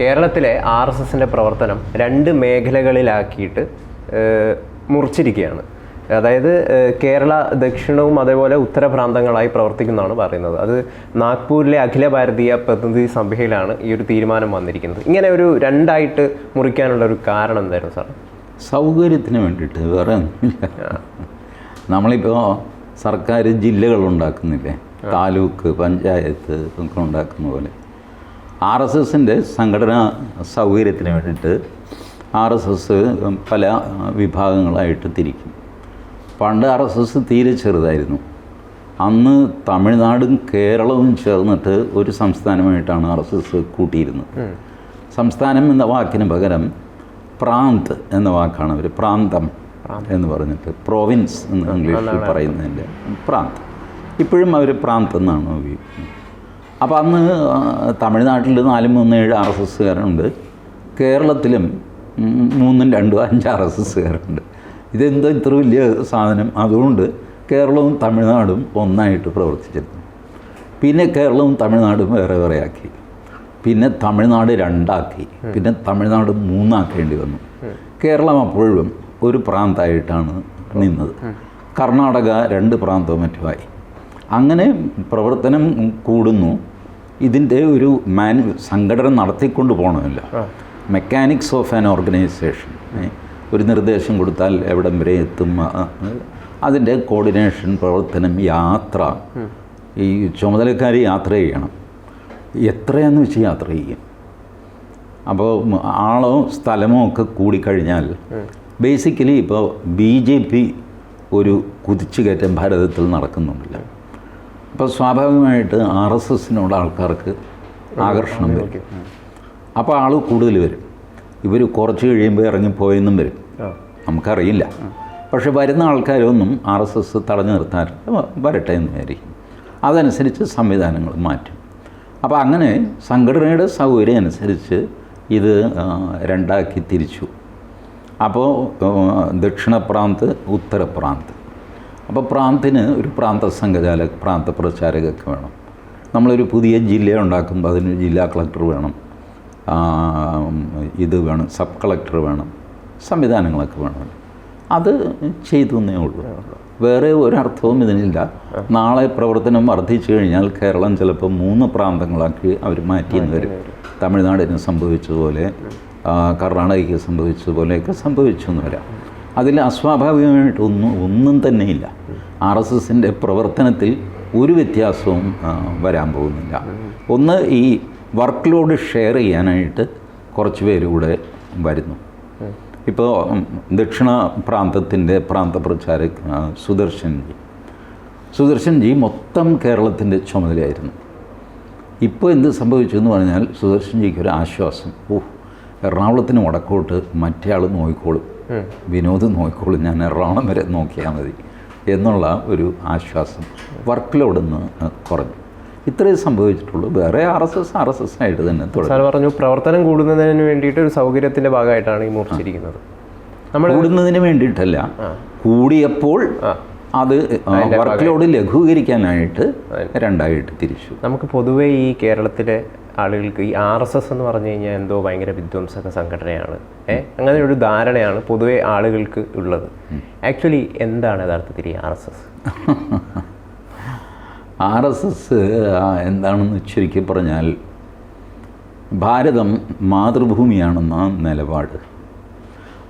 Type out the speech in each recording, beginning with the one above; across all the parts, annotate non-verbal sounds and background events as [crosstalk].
കേരളത്തിലെ R S എസിന്റെ പ്രവർത്തനം രണ്ട് മേഖലകളിലാക്കിയിട്ട് മുറിച്ചിരിക്കുകയാണ്. അതായത് കേരള ദക്ഷിണവും അതേപോലെ ഉത്തര പ്രാന്തങ്ങളായി പ്രവർത്തിക്കുന്നതാണ് പറയുന്നത്. അത് നാഗ്പൂരിലെ അഖില ഭാരതീയ പ്രതിനിധി സഭയിലാണ് ഈ ഒരു തീരുമാനം വന്നിരിക്കുന്നത്. ഇങ്ങനെ ഒരു രണ്ടായിട്ട് മുറിക്കാനുള്ള ഒരു കാരണം എന്തായിരുന്നു സാർ സൗകര്യത്തിന് വേണ്ടിയിട്ട് വേറെ ഒന്നുമില്ല. നമ്മളിപ്പോൾ സർക്കാർ ജില്ലകൾ ഉണ്ടാക്കുന്നില്ലേ? താലൂക്ക് പഞ്ചായത്ത് ഒക്കെ ഉണ്ടാക്കുന്ന പോലെ. ആർ എസ് എസിന്റെ സംഘടനാ സൗകര്യത്തിന് വേണ്ടിയിട്ട് ആർ എസ് എസ് പല വിഭാഗങ്ങളായിട്ട് തിരിക്കും. പണ്ട് ആർ എസ് എസ് തീരെ ചെറുതായിരുന്നു. അന്ന് തമിഴ്നാടും കേരളവും ചേർന്നിട്ട് ഒരു സംസ്ഥാനമായിട്ടാണ് ആർ എസ് എസ് കൂട്ടിയിരുന്നത് സംസ്ഥാനം എന്ന വാക്കിന് പകരം പ്രാന്ത് എന്ന വാക്കാണ് അവർ പ്രാന്തം എന്ന് പറഞ്ഞിട്ട് പ്രോവിൻസ് എന്ന് ഇംഗ്ലീഷിൽ പറയുന്നതിന്റെ പ്രാന്ത്. ഇപ്പോഴും അവർ പ്രാന്ത് എന്നാണ് ഉപയോഗിക്കുന്നത്. അപ്പോൾ അന്ന് തമിഴ്നാട്ടിൽ നാലും മൂന്ന് ഏഴ് ആർ എസ് എസ്സുകാരുണ്ട്. കേരളത്തിലും മൂന്നും രണ്ടും അഞ്ച് ആർ എസ് എസ്സുകാരുണ്ട്. ഇതെന്തോ ഇത്ര വലിയ സാധനം. അതുകൊണ്ട് കേരളവും തമിഴ്നാടും ഒന്നായിട്ട് പ്രവർത്തിച്ചിരുന്നു. പിന്നെ കേരളവും തമിഴ്നാടും വേറെ വേറെ ആക്കി. പിന്നെ തമിഴ്നാട് രണ്ടാക്കി. പിന്നെ തമിഴ്നാട് മൂന്നാക്കേണ്ടി വന്നു. കേരളം അപ്പോഴും ഒരു പ്രാന്തമായിട്ടാണ് നിന്നത്. കർണാടക രണ്ട് പ്രാന്തവും മറ്റുമായി. അങ്ങനെ പ്രവർത്തനം കൂടുന്നു. ഇതിന്റെ ഒരു മാൻ സംഘടന നടത്തിക്കൊണ്ട് പോകണമില്ല മെക്കാനിക്സ് ഓഫ് ആൻ ഓർഗനൈസേഷൻ ഒരു നിർദ്ദേശം കൊടുത്താൽ എവിടം വരെ എത്തും അതിന്റെ കോർഡിനേഷൻ പ്രവർത്തനം യാത്ര. ഈ ചുമതലക്കാർ യാത്ര ചെയ്യണം. എത്രയെന്ന് വെച്ച് യാത്ര ചെയ്യും? അപ്പോൾ ആളോ സ്ഥലമോ ഒക്കെ കൂടിക്കഴിഞ്ഞാൽ ബേസിക്കലി ഇപ്പോൾ ബി ജെ പി ഒരു കുതിച്ചുകയറ്റം ഭാരതത്തിൽ നടക്കുന്നുണ്ടല്ല. അപ്പോൾ സ്വാഭാവികമായിട്ട് ആർ എസ് എസിനോട് ആൾക്കാർക്ക് ആകർഷണം വരും. അപ്പോൾ ആൾ കൂടുതൽ വരും. ഇവർ കുറച്ച് കഴിയുമ്പോൾ ഇറങ്ങിപ്പോയെന്നും വരും. നമുക്കറിയില്ല. പക്ഷെ വരുന്ന ആൾക്കാരൊന്നും ആർ എസ് എസ് തടഞ്ഞു നിർത്താൻ വരട്ടെ എന്ന് വിചാരിക്കും. അതനുസരിച്ച് സംവിധാനങ്ങൾ മാറ്റും. അപ്പോൾ അങ്ങനെ സംഘടനയുടെ സൗകര്യം അനുസരിച്ച് ഇത് രണ്ടാക്കി തിരിച്ചു. അപ്പോൾ ദക്ഷിണ പ്രാന്ത് ഉത്തര പ്രാന്ത് അപ്പോൾ പ്രാന്തിന് ഒരു പ്രാന്ത സംഘചാല പ്രാന്ത പ്രചാരകമൊക്കെ വേണം. നമ്മളൊരു പുതിയ ജില്ല ഉണ്ടാക്കുമ്പോൾ അതിന് ജില്ലാ കളക്ടർ വേണം. ഇത് വേണം സബ് കളക്ടർ വേണം സംവിധാനങ്ങളൊക്കെ വേണം. അത് ചെയ്തു എന്നേ ഉള്ളൂ. വേറെ ഒരർത്ഥവും ഇതിനില്ല. നാളെ പ്രവർത്തനം വർദ്ധിച്ചു കഴിഞ്ഞാൽ കേരളം ചിലപ്പോൾ മൂന്ന് പ്രാന്തങ്ങളാക്കി അവർ മാറ്റിയെന്ന് വരും. തമിഴ്നാടിന് സംഭവിച്ചതുപോലെ കർണാടകയ്ക്ക് സംഭവിച്ചതുപോലെയൊക്കെ സംഭവിച്ചു എന്ന് വരാം. അതിൽ അസ്വാഭാവികമായിട്ട് ഒന്നും ഒന്നും തന്നെയില്ല ആർ എസ് എസിന്റെ പ്രവർത്തനത്തിൽ ഒരു വ്യത്യാസവും വരാൻ പോകുന്നില്ല. ഒന്ന് ഈ വർക്ക് ലോഡ് ഷെയർ ചെയ്യാനായിട്ട് കുറച്ച് പേരൂടെ വരുന്നു. ഇപ്പോൾ ദക്ഷിണ പ്രാന്തത്തിന്റെ പ്രാന്തപ്രചാര ആ, സുദർശൻ ജി. സുദർശൻ ജി മൊത്തം കേരളത്തിന്റെ ചുമതലയായിരുന്നു. ഇപ്പോൾ എന്ത് സംഭവിച്ചു എന്ന് പറഞ്ഞാൽ സുദർശൻ ജിക്ക് ഒരു ആശ്വാസം. ഓ എറണാകുളത്തിന് വടക്കോട്ട് മറ്റേ ആൾ നോക്കിക്കോളും വിനോദ് നോക്കിക്കോളും ഞാൻ എറണാകുളം വരെ നോക്കിയാൽ മതി എന്നുള്ള ഒരു ആശ്വാസം വർക്ക് ലോഡ് എന്ന് കുറഞ്ഞു. ഇത്രയും സംഭവിച്ചിട്ടുള്ളൂ. വേറെ R S S R S S ആയിട്ട് തന്നെ സാർ പറഞ്ഞു പ്രവർത്തനം കൂടുന്നതിന് വേണ്ടിയിട്ട് ഒരു സൗകര്യത്തിന്റെ ഭാഗമായിട്ടാണ് ഈ മൂർച്ചിരിക്കുന്നത് നമ്മൾ കൂടുന്നതിന് വേണ്ടിയിട്ടല്ല. കൂടിയപ്പോൾ അത് വർക്ക് ലോഡ് ലഘൂകരിക്കാനായിട്ട് രണ്ടായിട്ട് തിരിച്ചു. നമുക്ക് പൊതുവേ ഈ കേരളത്തിലെ ആളുകൾക്ക് ഈ ആർ എസ് എസ് എന്ന് പറഞ്ഞു കഴിഞ്ഞാൽ എന്തോ ഭയങ്കര വിധ്വംസക സംഘടനയാണ്. ഏഹ് അങ്ങനെ ഒരു ധാരണയാണ് പൊതുവെ ആളുകൾക്ക് ഉള്ളത്. ആക്ച്വലി എന്താണ് യഥാർത്ഥത്തിൽ ഈ R S S? [laughs] R S S എന്താണെന്ന് ചുരുക്കി പറഞ്ഞാൽ ഭാരതം മാതൃഭൂമിയാണെന്ന നിലപാട്.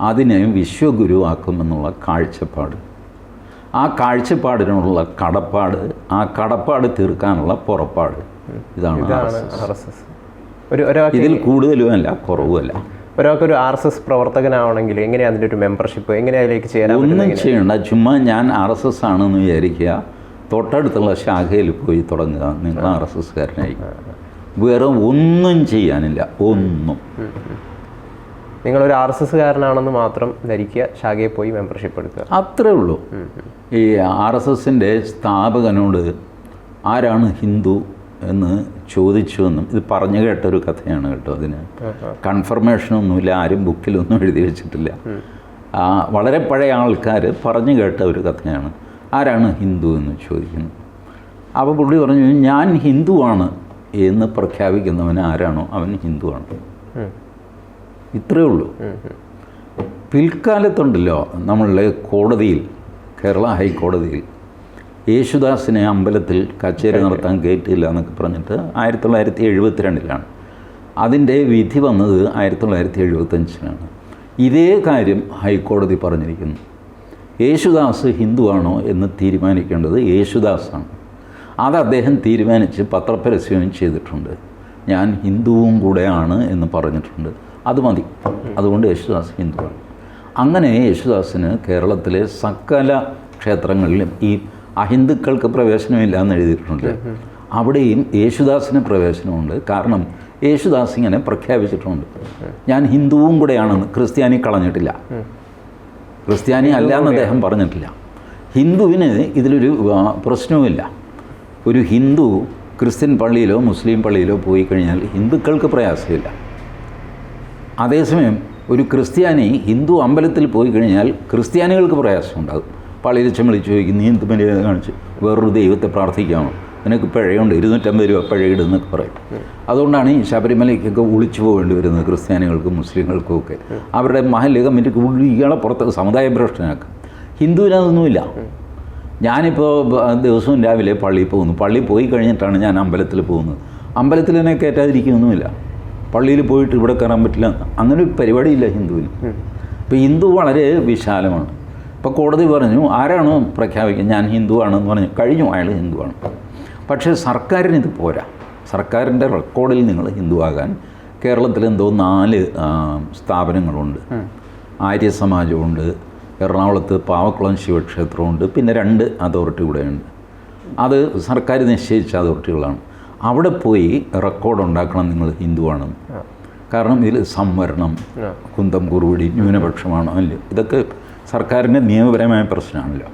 അതിനെ വിശ്വഗുരുവാക്കുമെന്നുള്ള കാഴ്ചപ്പാട്. ആ കാഴ്ചപ്പാടിനുള്ള കടപ്പാട് ആ കടപ്പാട് തീർക്കാനുള്ള പുറപ്പാട്. ഇതാണ് ആർ എസ് എസ്. ഒരു ഇതിൽ കൂടുതലുമല്ല കുറവുമല്ല. ഒരാൾക്ക് ഒരു ആർ എസ് എസ് പ്രവർത്തകനാവണമെങ്കിൽ എങ്ങനെയാണ് അതിന്റെ ഒരു മെമ്പർഷിപ്പ് എങ്ങനെ അതിലേക്ക് ചേരാൻ ഒന്നും ചെയ്യണ്ട. ചുമ്മാ ഞാൻ ആർ എസ് എസ് ആണെന്ന് വിചാരിക്കുക. തൊട്ടടുത്തുള്ള ശാഖയിൽ പോയി തുടങ്ങുക. നിങ്ങൾ ആർ എസ് എസ്കാരനായി. വേറെ ഒന്നും ചെയ്യാനില്ല. ഒന്നും. നിങ്ങളൊരു ആർ എസ് എസ്സുകാരനാണെന്ന് മാത്രം ധരിക്കുക ശാഖയിൽ പോയി മെമ്പർഷിപ്പ് എടുക്കുക. അത്രേ ഉള്ളൂ. ഈ ആർ എസ് എസിന്റെ സ്ഥാപകനോട് ആരാണ് ഹിന്ദു എന്ന് ചോദിച്ചുവെന്നും ഇത് പറഞ്ഞു കേട്ടൊരു കഥയാണ് കേട്ടോ അതിന്. കൺഫർമേഷനൊന്നുമില്ല ആരും ബുക്കിലൊന്നും എഴുതി വെച്ചിട്ടില്ല. ആ, വളരെ പഴയ ആൾക്കാർ പറഞ്ഞു കേട്ട ഒരു കഥയാണ്. ആരാണ് ഹിന്ദു എന്ന് ചോദിക്കുന്നു. അപ്പോൾ പുള്ളി പറഞ്ഞു ഞാൻ ഹിന്ദുവാണ് എന്ന് പ്രഖ്യാപിക്കുന്നവൻ ആരാണോ അവൻ ഹിന്ദുവാണ്. ഇത്രയേ ഉള്ളൂ. പിൽക്കാലത്തുണ്ടല്ലോ നമ്മളുടെ കോടതിയിൽ കേരള ഹൈക്കോടതിയിൽ. യേശുദാസിനെ അമ്പലത്തിൽ കച്ചേരി നടത്താൻ കയറ്റില്ല എന്നൊക്കെ പറഞ്ഞിട്ട് ആയിരത്തി തൊള്ളായിരത്തി എഴുപത്തിരണ്ടിലാണ് അതിന്റെ വിധി വന്നത് ആയിരത്തി തൊള്ളായിരത്തി എഴുപത്തഞ്ചിനാണ് ഇതേ കാര്യം ഹൈക്കോടതി പറഞ്ഞിരിക്കുന്നു. യേശുദാസ് ഹിന്ദുവാണോ എന്ന് തീരുമാനിക്കേണ്ടത് യേശുദാസാണ്. അത് അദ്ദേഹം തീരുമാനിച്ച് പത്രപരസ്യവും ചെയ്തിട്ടുണ്ട്. ഞാൻ ഹിന്ദുവും കൂടെയാണ് എന്ന് പറഞ്ഞിട്ടുണ്ട്. അത് മതി. അതുകൊണ്ട് യേശുദാസ് ഹിന്ദുവാണ്. അങ്ങനെ യേശുദാസിന് കേരളത്തിലെ സകല ക്ഷേത്രങ്ങളിലും ഈ അഹിന്ദുക്കൾക്ക് പ്രവേശനമില്ല എന്ന് എഴുതിയിട്ടുണ്ട്. അവിടെയും യേശുദാസിന് പ്രവേശനമുണ്ട്. കാരണം യേശുദാസ് ഇങ്ങനെ പ്രഖ്യാപിച്ചിട്ടുണ്ട്. ഞാൻ ഹിന്ദുവും കൂടെയാണെന്ന് ക്രിസ്ത്യാനി കളഞ്ഞിട്ടില്ല. ക്രിസ്ത്യാനി അല്ല എന്ന് അദ്ദേഹം പറഞ്ഞിട്ടില്ല. ഹിന്ദുവിന് ഇതിലൊരു പ്രശ്നവുമില്ല. ഒരു ഹിന്ദു ക്രിസ്ത്യൻ പള്ളിയിലോ മുസ്ലിം പള്ളിയിലോ പോയി കഴിഞ്ഞാൽ ഹിന്ദുക്കൾക്ക് പ്രയാസമില്ല. അതേസമയം ഒരു ക്രിസ്ത്യാനി ഹിന്ദു അമ്പലത്തിൽ പോയി കഴിഞ്ഞാൽ ക്രിസ്ത്യാനികൾക്ക് പ്രയാസമുണ്ടാകും. പള്ളിയിൽ ചെമ്മളി ചോദിക്കും നീ എന്ത് മര്യാദ കാണിച്ച്? വേറൊരു ദൈവത്തെ പ്രാർത്ഥിക്കാമോ? നിനക്ക് പിഴയുണ്ട് ഇരുന്നൂറ്റമ്പത് രൂപ പിഴയിടുന്നൊക്കെ പറയും. അതുകൊണ്ടാണ് ഈ ശബരിമലയ്ക്കൊക്കെ ഒളിച്ചു പോകേണ്ടി വരുന്നത് ക്രിസ്ത്യാനികൾക്കും മുസ്ലിങ്ങൾക്കും ഒക്കെ. അവരുടെ മഹല്ല് കമ്മിറ്റിക്ക് ഉള്ളിയാളെ പുറത്ത് സമുദായ ഭ്രഷ്ടനാക്കും ഹിന്ദുവിനതൊന്നുമില്ല ഞാനിപ്പോൾ ദിവസവും രാവിലെ പള്ളിയിൽ പോകുന്നു. പള്ളിയിൽ പോയി കഴിഞ്ഞിട്ടാണ് ഞാൻ അമ്പലത്തിൽ പോകുന്നത്. അമ്പലത്തിൽ എന്നെ കയറ്റാതിരിക്കുകയൊന്നുമില്ല പള്ളിയിൽ പോയിട്ട് ഇവിടെ കയറാൻ പറ്റില്ല. അങ്ങനെ ഒരു പരിപാടിയില്ല ഹിന്ദുവിന്. അപ്പോൾ ഹിന്ദു വളരെ വിശാലമാണ്. ഇപ്പോൾ കോടതി പറഞ്ഞു ആരാണോ പ്രഖ്യാപിക്കുക ഞാൻ ഹിന്ദുവാണെന്ന് പറഞ്ഞു. കഴിഞ്ഞു അയാൾ ഹിന്ദുവാണ് പക്ഷേ സർക്കാരിന് ഇത് പോരാ. സർക്കാരിന്റെ റെക്കോർഡിൽ നിങ്ങൾ ഹിന്ദുവാകാൻ കേരളത്തിൽ എന്തോ നാല് സ്ഥാപനങ്ങളുണ്ട്. ആര്യ സമാജമുണ്ട് എറണാകുളത്ത് പാവക്കുളം ശിവക്ഷേത്രമുണ്ട്. പിന്നെ രണ്ട് അതോറിറ്റി കൂടെയുണ്ട്. അത് സർക്കാർ നിശ്ചയിച്ച അതോറിറ്റികളാണ്. അവിടെ പോയി റെക്കോർഡ് ഉണ്ടാക്കണം നിങ്ങൾ ഹിന്ദുവാണ്. കാരണം ഇതിൽ സംവരണം കുന്തം കുറുവടി ന്യൂനപക്ഷമാണോ. അല്ല ഇതൊക്കെ സർക്കാരിന്റെ നിയമപരമായ പ്രശ്നമാണല്ലോ.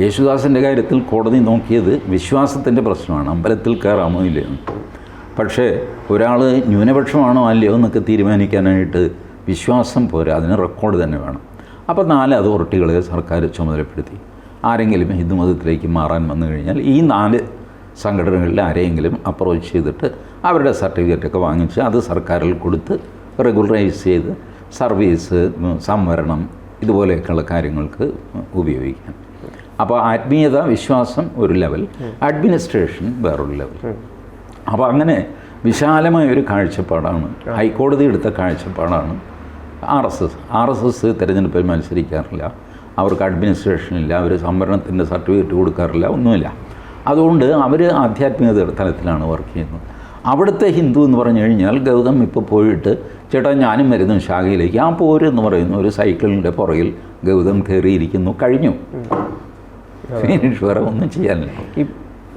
യേശുദാസിന്റെ കാര്യത്തിൽ കോടതി നോക്കിയത് വിശ്വാസത്തിന്റെ പ്രശ്നമാണ്. അമ്പലത്തിൽ കയറാമോ ഇല്ലയോ. പക്ഷേ ഒരാൾ ന്യൂനപക്ഷമാണോ അല്ലയോ എന്നൊക്കെ തീരുമാനിക്കാനായിട്ട് വിശ്വാസം പോരാ. അതിന് റെക്കോർഡ് തന്നെ വേണം. അപ്പോൾ നാല് അതോറിറ്റികളെ സർക്കാർ ചുമതലപ്പെടുത്തി. ആരെങ്കിലും ഹിന്ദുമതത്തിലേക്ക് മാറാൻ വന്നു കഴിഞ്ഞാൽ ഈ നാല് സംഘടനകളിൽ ആരെയെങ്കിലും അപ്രോച്ച് ചെയ്തിട്ട് അവരുടെ സർട്ടിഫിക്കറ്റൊക്കെ വാങ്ങിച്ച് അത് സർക്കാരിൽ കൊടുത്ത് റെഗുലറൈസ് ചെയ്ത് സർവീസ് സംവരണം ഇതുപോലെയൊക്കെയുള്ള കാര്യങ്ങൾക്ക് ഉപയോഗിക്കാം. അപ്പോൾ ആത്മീയത വിശ്വാസം ഒരു ലെവൽ അഡ്മിനിസ്ട്രേഷൻ വേറൊരു ലെവൽ അപ്പോൾ അങ്ങനെ വിശാലമായ ഒരു കാഴ്ചപ്പാടാണ് ഹൈക്കോടതി എടുത്ത കാഴ്ചപ്പാടാണ് R S S. R S S തിരഞ്ഞെടുപ്പിൽ മത്സരിക്കാറില്ല. അവർക്ക് അഡ്മിനിസ്ട്രേഷൻ ഇല്ല അവർ സംവരണത്തിന്റെ സർട്ടിഫിക്കറ്റ് കൊടുക്കാറില്ല. ഒന്നുമില്ല. അതുകൊണ്ട് അവർ ആധ്യാത്മിക തലത്തിലാണ് വർക്ക് ചെയ്യുന്നത്. അവിടുത്തെ ഹിന്ദു എന്ന് പറഞ്ഞു കഴിഞ്ഞാൽ ഗൗതം ഇപ്പോൾ പോയിട്ട് ചേട്ടാ ഞാനും വരുന്നു ശാഖയിലേക്ക്. ആ പോരെന്ന് പറയുന്ന ഒരു സൈക്കിളിന്റെ പുറകിൽ ഗൗതം കയറിയിരിക്കുന്നു. കഴിഞ്ഞു. ഫിനിഷ് വേറെ ഒന്നും ചെയ്യാനില്ല.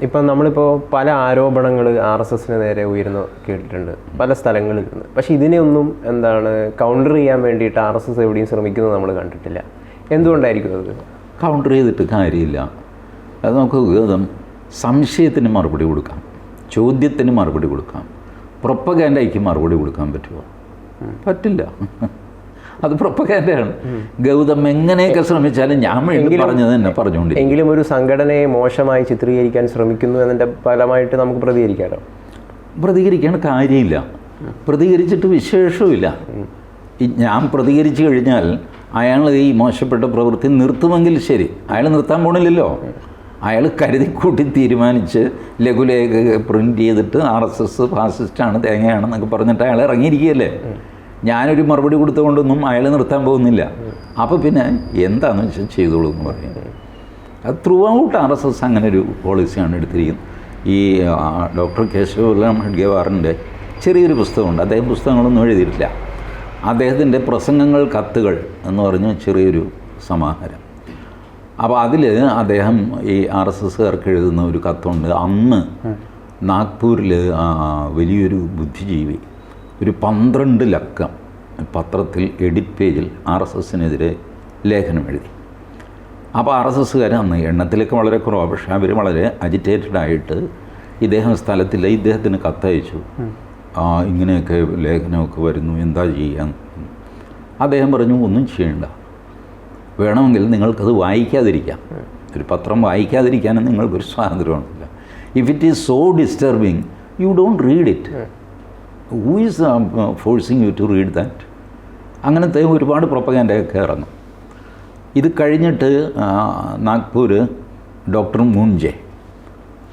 ഇപ്പം നമ്മളിപ്പോൾ പല ആരോപണങ്ങൾ ആർ എസ് എസിന് നേരെ ഉയർന്നു കേട്ടിട്ടുണ്ട് പല സ്ഥലങ്ങളിൽ നിന്ന്. പക്ഷെ ഇതിനെയൊന്നും എന്താണ് കൗണ്ടർ ചെയ്യാൻ വേണ്ടിയിട്ട് ആർ എസ് എസ് എവിടെയും ശ്രമിക്കുന്നത് നമ്മൾ കണ്ടിട്ടില്ല. എന്തുകൊണ്ടായിരിക്കും അത്? കൗണ്ടർ ചെയ്തിട്ട് കാര്യമില്ല. അത് നമുക്ക് സംശയത്തിന് മറുപടി കൊടുക്കാം ചോദ്യത്തിന് മറുപടി കൊടുക്കാം പ്രൊപ്പഗാൻഡയ്ക്ക് മറുപടി കൊടുക്കാൻ പറ്റുമോ? പറ്റില്ല. അത് പ്രൊപ്പഗാൻഡയാണ് ഗൗതം എങ്ങനെയൊക്കെ ശ്രമിച്ചാലും ഞാൻ വേണ്ടി പറഞ്ഞത് തന്നെ പറഞ്ഞുകൊണ്ട് എങ്കിലും ഒരു സംഘടനയെ മോശമായി ചിത്രീകരിക്കാൻ ശ്രമിക്കുന്നു എന്നതിന്റെ ഫലമായിട്ട് നമുക്ക് പ്രതികരിക്കാമോ പ്രതികരിക്കാൻ കാര്യമില്ല. പ്രതികരിച്ചിട്ട് വിശേഷവുമില്ല. ഞാൻ പ്രതികരിച്ചു കഴിഞ്ഞാൽ അയാൾ ഈ മോശപ്പെട്ട പ്രവൃത്തി നിർത്തുമെങ്കിൽ ശരി. അയാൾ നിർത്താൻ പോണില്ലല്ലോ. അയാൾ കരുതിക്കൂട്ടി തീരുമാനിച്ച് ലഘുലേഖ പ്രിന്റ് ചെയ്തിട്ട് ആർ എസ് എസ് ഫാസിസ്റ്റാണ് തേങ്ങയാണെന്നൊക്കെ പറഞ്ഞിട്ട് അയാൾ ഇറങ്ങിയിരിക്കുകയല്ലേ? ഞാനൊരു മറുപടി കൊടുത്തുകൊണ്ടൊന്നും അയാൾ നിർത്താൻ പോകുന്നില്ല. അപ്പോൾ പിന്നെ എന്താണെന്ന് വെച്ചാൽ ചെയ്തോളൂ എന്ന് പറയും. അത് throughout R S S അങ്ങനെ ഒരു പോളിസിയാണ് എടുത്തിരിക്കുന്നത്. ഈ ഡോക്ടർ കേശവലാം ഹെഡ്ഗേവാറിന്റെ ചെറിയൊരു പുസ്തകമുണ്ട്. അദ്ദേഹം പുസ്തകങ്ങളൊന്നും എഴുതിയിട്ടില്ല. അദ്ദേഹത്തിന്റെ പ്രസംഗങ്ങൾ കത്തുകൾ എന്ന് പറഞ്ഞ ചെറിയൊരു സമാഹാരം. അപ്പോൾ അതിൽ അദ്ദേഹം ഈ ആർ എസ് എസ്സുകാർക്ക് എഴുതുന്ന ഒരു കത്തുണ്ട്. അന്ന് നാഗ്പൂരിൽ വലിയൊരു ബുദ്ധിജീവി ഒരു പന്ത്രണ്ട് ലക്കം പത്രത്തിൽ എഡിറ്റ് പേജിൽ ആർ എസ് എസിനെതിരെ ലേഖനം എഴുതി. അപ്പോൾ ആർ എസ് എസ്സുകാർ അന്ന് എണ്ണത്തിലേക്ക് വളരെ കുറവാണ് പക്ഷേ അവർ വളരെ അജിറ്റേറ്റഡ് ആയിട്ട് ഇദ്ദേഹം സ്ഥലത്തില്ല ഇദ്ദേഹത്തിന് കത്തയച്ചു. ആ ഇങ്ങനെയൊക്കെ ലേഖനമൊക്കെ വരുന്നു എന്താ ചെയ്യാൻ അദ്ദേഹം പറഞ്ഞു ഒന്നും ചെയ്യണ്ട. വേണമെങ്കിൽ നിങ്ങൾക്കത് വായിക്കാതിരിക്കാം. ഒരു പത്രം വായിക്കാതിരിക്കാനും നിങ്ങൾക്കൊരു സ്വാതന്ത്ര്യമാണില്ല if it is so disturbing you don't read it who is forcing you to read that അങ്ങനത്തെ ഒരുപാട് പ്രൊപ്പഗാൻഡയൊക്കെ ഇറങ്ങും. ഇത് കഴിഞ്ഞിട്ട് നാഗ്പൂർ ഡോക്ടർ മുൻജെ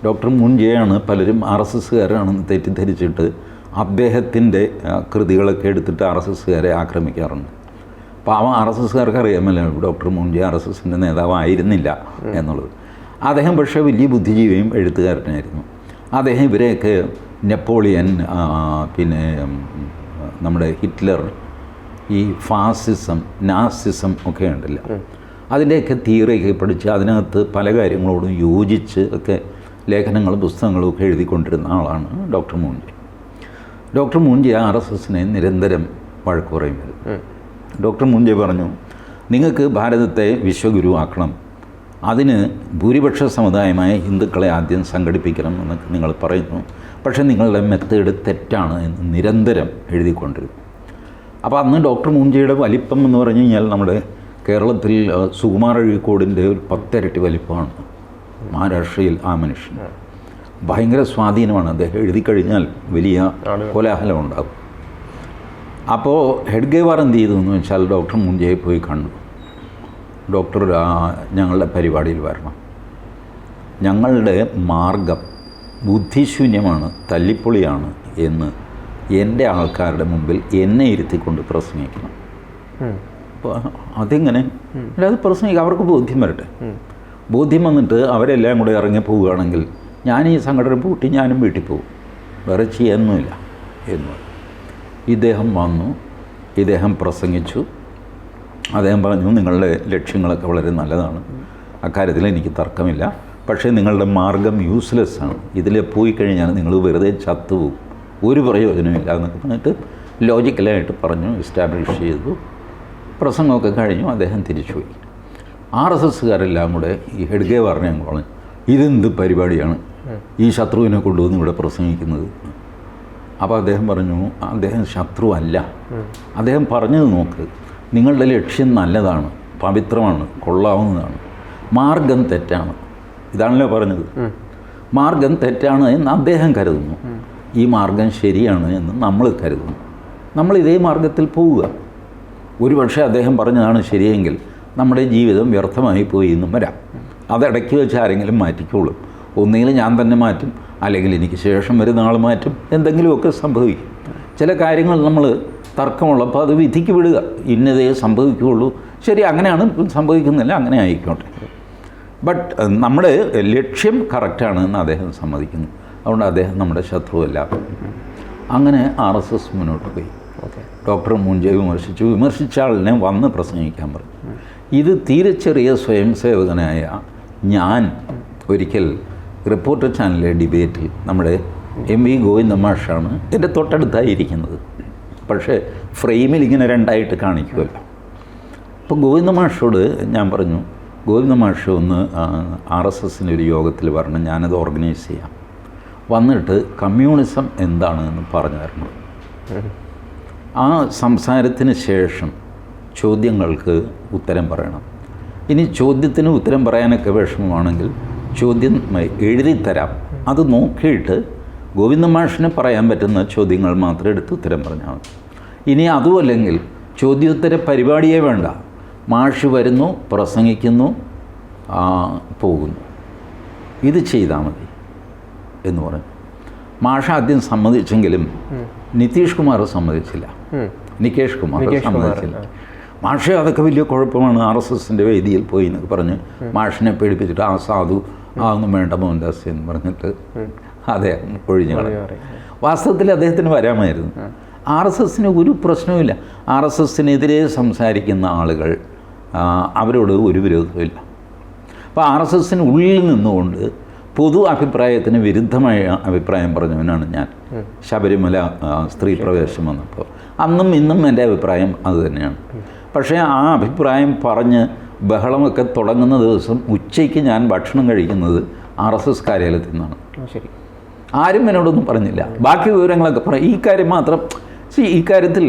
ഡോക്ടർ മുൻജെയാണ് പലരും ആർ എസ് എസ്സുകാരാണെന്ന് തെറ്റിദ്ധരിച്ചിട്ട് അദ്ദേഹത്തിന്റെ കൃതികളൊക്കെ എടുത്തിട്ട് ആർ എസ് എസ്സുകാരെ ആക്രമിക്കാറുണ്ട്. അപ്പോൾ അവൻ ആർ എസ് എസ്സുകാർക്ക് അറിയാമല്ലോ ഡോക്ടർ മുൻജെ ആർ എസ് എസിന്റെ നേതാവായിരുന്നില്ല എന്നുള്ളത്. അദ്ദേഹം പക്ഷേ വലിയ ബുദ്ധിജീവിയും എഴുത്തുകാരനായിരുന്നു. അദ്ദേഹം ഇവരെയൊക്കെ നെപ്പോളിയൻ പിന്നെ നമ്മുടെ ഹിറ്റ്ലർ ഈ ഫാസിസം നാസിസം ഒക്കെ ഉണ്ടല്ലോ. അതിന്റെയൊക്കെ തിയറിയൊക്കെ പഠിച്ച് അതിനകത്ത് പല കാര്യങ്ങളോടും യോജിച്ച് ഒക്കെ ലേഖനങ്ങളും പുസ്തകങ്ങളും ഒക്കെ എഴുതിക്കൊണ്ടിരുന്ന ആളാണ് doctor Moonje doctor Moonje R S എസിനെ നിരന്തരം വഴക്ക് പറയുന്നത് ഡോക്ടർ മൂൻജി പറഞ്ഞു നിങ്ങൾക്ക് ഭാരതത്തെ വിശ്വഗുരുവാക്കണം. അതിന് ഭൂരിപക്ഷ സമുദായമായ ഹിന്ദുക്കളെ ആദ്യം സംഘടിപ്പിക്കണം എന്നൊക്കെ നിങ്ങൾ പറയുന്നു. പക്ഷേ നിങ്ങളുടെ മെത്തേഡ് തെറ്റാണ് എന്ന് നിരന്തരം എഴുതിക്കൊണ്ടിരുന്നു. അപ്പോൾ അന്ന് ഡോക്ടർ മൂഞ്ചയുടെ വലിപ്പം എന്ന് പറഞ്ഞു കഴിഞ്ഞാൽ നമ്മുടെ കേരളത്തിൽ സുകുമാർ അഴീക്കോടിന്റെ ഒരു പത്തിരട്ടി വലിപ്പമാണ്. മഹാരാഷ്ട്രയിൽ ആ മനുഷ്യൻ. ഭയങ്കര സ്വാധീനമാണ്. അദ്ദേഹം എഴുതി കഴിഞ്ഞാൽ വലിയ കോലാഹലം ഉണ്ടാകും. അപ്പോൾ ഹെഡ്ഗേവാർ എന്ത് ചെയ്തു എന്ന് വെച്ചാൽ ഡോക്ടർ മുഞ്ചയെ പോയി കണ്ടു. ഡോക്ടർ ഞങ്ങളുടെ പരിപാടിയിൽ വരണം. ഞങ്ങളുടെ മാർഗം ബുദ്ധിശൂന്യമാണ് തല്ലിപ്പൊളിയാണ് എന്ന് എന്റെ ആൾക്കാരുടെ മുമ്പിൽ എന്നെ ഇരുത്തിക്കൊണ്ട് പ്രസംഗിക്കണം. അപ്പോൾ അതെങ്ങനെ? അത് പ്രസംഗിക്കുക അവർക്ക് ബോധ്യം വരട്ടെ. ബോധ്യം വന്നിട്ട് അവരെല്ലാം കൂടെ ഇറങ്ങി പോവുകയാണെങ്കിൽ ഞാൻ ഈ സംഘടന പൂട്ടി ഞാനും വീട്ടിൽ പോകും. വേറെ ചെയ്യാനൊന്നുമില്ല എന്ന്. ഇദ്ദേഹം വന്നു ഇദ്ദേഹം പ്രസംഗിച്ചു. അദ്ദേഹം പറഞ്ഞു നിങ്ങളുടെ ലക്ഷ്യങ്ങളൊക്കെ വളരെ നല്ലതാണ്. അക്കാര്യത്തിൽ എനിക്ക് തർക്കമില്ല. പക്ഷേ നിങ്ങളുടെ മാർഗം യൂസ്ലെസ് ആണ്. ഇതിൽ പോയി കഴിഞ്ഞാൽ നിങ്ങൾ വെറുതെ ചത്തുപോകും. ഒരു പ്രയോജനമില്ല എന്നൊക്കെ പറഞ്ഞിട്ട് ലോജിക്കലായിട്ട് പറഞ്ഞു എസ്റ്റാബ്ലിഷ് ചെയ്തു. പ്രസംഗമൊക്കെ കഴിഞ്ഞു അദ്ദേഹം തിരിച്ചുപോയി. ആർ എസ് എസ്സുകാരെല്ലാം കൂടെ ഈ ഹെഡ്ഗേ പറഞ്ഞ പറഞ്ഞു ഇതെന്ത് പരിപാടിയാണ്? ഈ ശത്രുവിനെ കൊണ്ടുവന്ന് ഇവിടെ പ്രസംഗിക്കുന്നത്. അപ്പോൾ അദ്ദേഹം പറഞ്ഞു അദ്ദേഹം ശത്രുവല്ല അദ്ദേഹം പറഞ്ഞത് നോക്ക് നിങ്ങളുടെ ലക്ഷ്യം നല്ലതാണ് പവിത്രമാണ് കൊള്ളാവുന്നതാണ്. മാർഗം തെറ്റാണ്. ഇതാണല്ലോ പറഞ്ഞത്. മാർഗം തെറ്റാണ് എന്ന് അദ്ദേഹം കരുതുന്നു. ഈ മാർഗം ശരിയാണ് എന്ന് നമ്മൾ കരുതുന്നു. നമ്മൾ ഇതേ മാർഗത്തിൽ പോവുക. ഒരുപക്ഷെ അദ്ദേഹം പറഞ്ഞതാണ് ശരിയെങ്കിൽ നമ്മുടെ ജീവിതം വ്യർത്ഥമായി പോയി എന്നും വരാം. അതിടയ്ക്ക് വെച്ച് ആരെങ്കിലും മാറ്റിക്കോളും. ഒന്നുകിൽ ഞാൻ തന്നെ മാറ്റും. അല്ലെങ്കിൽ എനിക്ക് ശേഷം വരുന്ന ആൾ മാറ്റും. എന്തെങ്കിലുമൊക്കെ സംഭവിക്കും. ചില കാര്യങ്ങൾ നമ്മൾ തർക്കമുള്ളപ്പോൾ അത് വിധിക്ക് വിടുക. ഇന്നതേ സംഭവിക്കുകയുള്ളൂ. ശരി അങ്ങനെയാണ് സംഭവിക്കുന്നില്ല അങ്ങനെ ആയിക്കോട്ടെ. ബട്ട് നമ്മുടെ ലക്ഷ്യം കറക്റ്റാണ് എന്ന് അദ്ദേഹം സമ്മതിക്കുന്നു. അതുകൊണ്ട് അദ്ദേഹം നമ്മുടെ ശത്രുവല്ല. അങ്ങനെ ആർ എസ് എസ് മുന്നോട്ട് പോയി. ഡോക്ടർ മുൻജെ വിമർശിച്ചു. വിമർശിച്ച ആളിനെ വന്ന് പ്രസംഗിക്കാൻ പറഞ്ഞു. ഇത് തീരെ ചെറിയ സ്വയം സേവകനായ ഞാൻ ഒരിക്കൽ റിപ്പോർട്ടർ ചാനലിലെ ഡിബേറ്റിൽ നമ്മുടെ എം വി ഗോവിന്ദ മാഷാണ് എന്റെ തൊട്ടടുത്തായി ഇരിക്കുന്നത് പക്ഷേ ഫ്രെയിമിൽ ഇങ്ങനെ രണ്ടായിട്ട് കാണിക്കുമല്ലോ അപ്പോൾ ഗോവിന്ദ മാഷോട് ഞാൻ പറഞ്ഞു ഗോവിന്ദ മാഷ് ഒന്ന് ആർ എസ് എസിന്റെ ഒരു യോഗത്തിൽ പറഞ്ഞു ഞാനത് ഓർഗനൈസ് ചെയ്യാം. വന്നിട്ട് കമ്മ്യൂണിസം എന്താണ് എന്ന് പറഞ്ഞു തരണം. ആ സംസാരത്തിന് ശേഷം ചോദ്യങ്ങൾക്ക് ഉത്തരം പറയണം. ഇനി ചോദ്യത്തിന് ഉത്തരം പറയാനൊക്കെ വിഷമമാണെങ്കിൽ ചോദ്യം എഴുതിത്തരാം. അത് നോക്കിയിട്ട് ഗോവിന്ദ മാഷിന് പറയാൻ പറ്റുന്ന ചോദ്യങ്ങൾ മാത്രം എടുത്ത് ഉത്തരം പറഞ്ഞാൽ മതി. ഇനി അതുമല്ലെങ്കിൽ ചോദ്യോത്തര പരിപാടിയേ വേണ്ട. മാഷ് വരുന്നു പ്രസംഗിക്കുന്നു പോകുന്നു. ഇത് ചെയ്താൽ മതി എന്ന് പറഞ്ഞു. മാഷ ആദ്യം സമ്മതിച്ചെങ്കിലും നിതീഷ് കുമാർ സമ്മതിച്ചില്ല. നികേഷ് കുമാർ സമ്മതിച്ചില്ല. മാഷെ അതൊക്കെ വലിയ കുഴപ്പമാണ്. ആർ എസ് എസിന്റെ വേദിയിൽ പോയി എന്നൊക്കെ പറഞ്ഞ്. മാഷിനെ പേടിപ്പിച്ചിട്ട് ആ സാധു ആ ഒന്നും വേണ്ട മോഹൻദാസ് എന്ന് പറഞ്ഞിട്ട് അതെ ഒഴിഞ്ഞു വാസ്തവത്തിൽ അദ്ദേഹത്തിന് വരാമായിരുന്നു. ആർ എസ് എസിന് ഒരു പ്രശ്നവുമില്ല. ആർ എസ് എസിനെതിരെ സംസാരിക്കുന്ന ആളുകൾ അവരോട് ഒരു വിരോധമില്ല അപ്പോൾ ആർ എസ് എസിന് ഉള്ളിൽ നിന്നുകൊണ്ട് പൊതു അഭിപ്രായത്തിന് വിരുദ്ധമായ അഭിപ്രായം പറഞ്ഞവനാണ് ഞാൻ. ശബരിമല സ്ത്രീ പ്രവേശം വന്നപ്പോൾ അന്നും ഇന്നും എന്റെ അഭിപ്രായം അത് തന്നെയാണ്. പക്ഷേ ആ അഭിപ്രായം പറഞ്ഞ് ബഹളമൊക്കെ തുടങ്ങുന്ന ദിവസം ഉച്ചയ്ക്ക് ഞാൻ ഭക്ഷണം കഴിക്കുന്നത് ആർ എസ് എസ് കാര്യാലയത്തിൽ നിന്നാണ്. ശരി. ആരും എന്നോടൊന്നും പറഞ്ഞില്ല. ബാക്കി വിവരങ്ങളൊക്കെ പറയും ഈ കാര്യം മാത്രം ഈ കാര്യത്തിൽ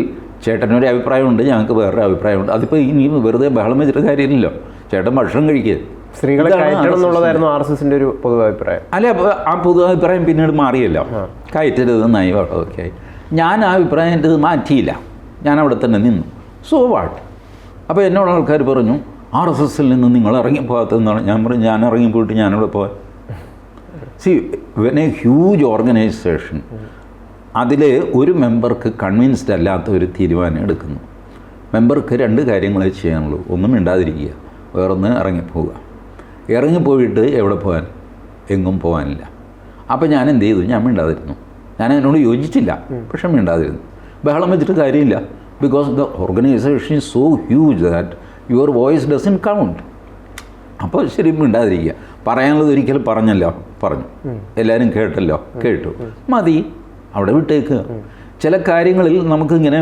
ചേട്ടനൊരു അഭിപ്രായമുണ്ട് ഞങ്ങൾക്ക് വേറൊരു അഭിപ്രായമുണ്ട്. അതിപ്പോൾ ഇനി വെറുതെ ബഹളം വെച്ചിട്ട് കാര്യമില്ലല്ലോ. ചേട്ടൻ ഭക്ഷണം കഴിക്കുക. സ്ത്രീകളെ കയറ്റണം എന്നുള്ളതായിരുന്നു ആർ എസ് എസിന്റെ ഒരു പൊതു അഭിപ്രായം അല്ല ആ പൊതു അഭിപ്രായം പിന്നീട് മാറിയല്ലോ. കയറ്റരുത് നൈവ് ഓക്കെ. ആയി ഞാൻ ആ അഭിപ്രായം എന്റെ ഇത് മാറ്റിയില്ല. ഞാൻ അവിടെ തന്നെ നിന്നു. സോ വാട്ട് അപ്പോൾ എന്നോട് ആൾക്കാർ പറഞ്ഞു ആർ എസ് എസിൽ നിന്ന് നിങ്ങൾ ഇറങ്ങിപ്പോകാത്തതെന്നാണ്. ഞാൻ പറഞ്ഞു ഞാൻ ഇറങ്ങിപ്പോയിട്ട് ഞാനിവിടെ പോകാൻ see when a huge organisation അതിൽ ഒരു മെമ്പർക്ക് കൺവിൻസ്ഡ് അല്ലാത്ത ഒരു തീരുമാനം എടുക്കുന്നു. മെമ്പർക്ക് രണ്ട് കാര്യങ്ങളെ ചെയ്യാനുള്ളൂ. ഒന്നും മിണ്ടാതിരിക്കുക. വേറൊന്ന് ഇറങ്ങിപ്പോവുക. ഇറങ്ങിപ്പോയിട്ട് എവിടെ പോകാൻ എങ്ങും പോകാനില്ല അപ്പോൾ ഞാൻ എന്ത് ചെയ്തു? ഞാൻ മിണ്ടാതിരുന്നു. ഞാൻ അതിനോട് യോജിച്ചില്ല. പക്ഷെ മിണ്ടാതിരുന്നു. ബഹളം വെച്ചിട്ട് കാര്യമില്ല. Because the organisation is so huge that your voice doesn't count അപ്പോൾ ശരി മിണ്ടാതിരിക്കുക. പറയാനുള്ളത് ഒരിക്കലും പറഞ്ഞല്ലോ. പറഞ്ഞു. എല്ലാവരും കേട്ടല്ലോ. കേട്ടു. മതി. അവിടെ വിട്ടേക്കുക ചില കാര്യങ്ങളിൽ നമുക്കിങ്ങനെ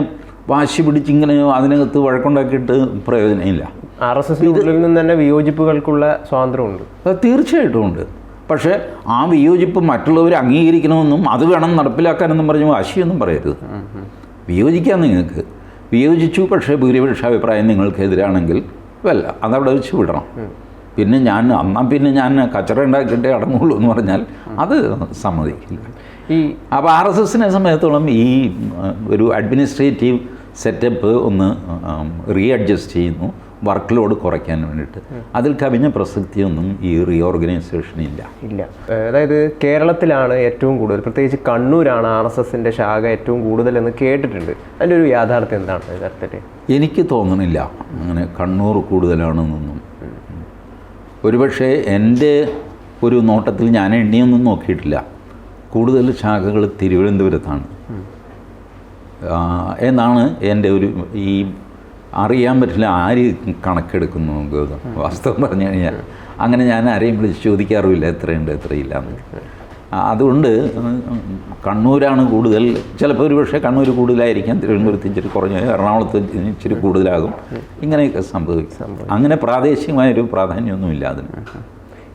വാശി പിടിച്ച് ഇങ്ങനെ അതിനകത്ത് വഴക്കുണ്ടാക്കിയിട്ട് പ്രയോജനമില്ല. ആർ എസ് എസ് നിന്ന് തന്നെ വിയോജിപ്പുകൾക്കുള്ള സ്വാതന്ത്ര്യമുണ്ട്. അത് തീർച്ചയായിട്ടും ഉണ്ട്. പക്ഷേ ആ വിയോജിപ്പ് മറ്റുള്ളവർ അംഗീകരിക്കണമെന്നും അത് വേണം നടപ്പിലാക്കാനെന്നും പറഞ്ഞ് വാശിയൊന്നും പറയരുത്. വിയോജിക്കാം നിങ്ങൾക്ക്. വിയോജിച്ചു പക്ഷേ ഭൂരിപക്ഷ അഭിപ്രായം നിങ്ങൾക്കെതിരാണെങ്കിൽ വല്ല അതവിടെ വെച്ച് വിടണം. പിന്നെ ഞാൻ അന്നാ പിന്നെ ഞാൻ കച്ചറ ഉണ്ടാക്കിയിട്ടേ അടങ്ങുള്ളൂ എന്ന് പറഞ്ഞാൽ അത് സമ്മതിക്കില്ല. ഈ അപ്പോൾ ആർ എസ് എസിനെ സംബന്ധിച്ചിടത്തോളം ഈ ഒരു അഡ്മിനിസ്ട്രേറ്റീവ് സെറ്റപ്പ് ഒന്ന് റീ അഡ്ജസ്റ്റ് ചെയ്യുന്നു. വർക്ക് ലോഡ് കുറയ്ക്കാൻ വേണ്ടിയിട്ട്. അതിൽ കവിഞ്ഞ പ്രസക്തിയൊന്നും ഈ റീഓർഗനൈസേഷനില്ല ഇല്ല. ഇല്ല. അതായത് കേരളത്തിലാണ് ഏറ്റവും കൂടുതൽ പ്രത്യേകിച്ച് കണ്ണൂരാണ് ആർ എസ് എസിന്റെ ശാഖ ഏറ്റവും കൂടുതൽ എന്ന് കേട്ടിട്ടുണ്ട്. അതിന്റെ ഒരു യാഥാർത്ഥ്യം എന്താണ് യഥാർത്ഥത്തിൽ എനിക്ക് തോന്നണില്ല. അങ്ങനെ കണ്ണൂർ കൂടുതലാണെന്നൊന്നും. ഒരുപക്ഷെ എന്റെ ഒരു നോട്ടത്തിൽ ഞാൻ എണ്ണിയൊന്നും നോക്കിയിട്ടില്ല. കൂടുതൽ ശാഖകൾ തിരുവനന്തപുരത്താണ്. എന്നാണ് എന്റെ ഒരു ഈ അറിയാൻ പറ്റില്ല ആര് കണക്കെടുക്കുന്നു ഗൗതം. വാസ്തവം പറഞ്ഞു കഴിഞ്ഞാൽ അങ്ങനെ ഞാൻ ആരെയും വിളിച്ച് ചോദിക്കാറുമില്ല എത്രയുണ്ട് എത്രയില്ല എന്ന് അതുകൊണ്ട് കണ്ണൂരാണ് കൂടുതൽ ചിലപ്പോൾ ഒരു പക്ഷേ കണ്ണൂർ കൂടുതലായിരിക്കാം തിരുവനന്തപുരത്ത് ഇച്ചിരി കുറഞ്ഞ് എറണാകുളത്ത് ഇച്ചിരി കൂടുതലാകും. ഇങ്ങനെയൊക്കെ സംഭവിക്കും. അങ്ങനെ പ്രാദേശികമായൊരു പ്രാധാന്യമൊന്നുമില്ല അതിന്.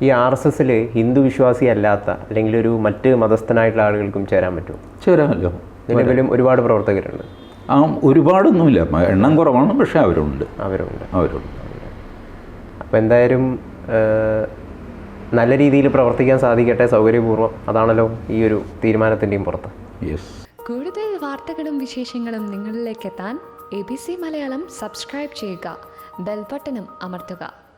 ഈ ആർ എസ് എസിൽ ഹിന്ദു വിശ്വാസി അല്ലാത്ത അല്ലെങ്കിൽ ഒരു മറ്റ് മതസ്ഥനായിട്ടുള്ള ആളുകൾക്കും ചേരാൻ പറ്റും ചേരാമല്ലോ. നിലവിലും ഒരുപാട് പ്രവർത്തകരുണ്ട്. ആ ഒരുപാടൊന്നുമില്ല. എണ്ണം കുറവാണ് പക്ഷേ അവരുണ്ട്. അവരുണ്ട്. അവരുണ്ട്. അപ്പോൾ എന്തായാലും നല്ല രീതിയിൽ പ്രവർത്തിക്കാൻ സാധിക്കട്ടെ സൗകര്യപൂർവം. അതാണല്ലോ ഈ ഒരു തീരുമാനത്തിന്റെയും പുറത്ത്. യെസ് കൂടുതൽ വാർത്തകളും വിശേഷങ്ങളും നിങ്ങളിലേക്ക് എത്താൻ A B C Malayalam subscribe ചെയ്യുക. ബെൽബട്ടനും അമർത്തുക.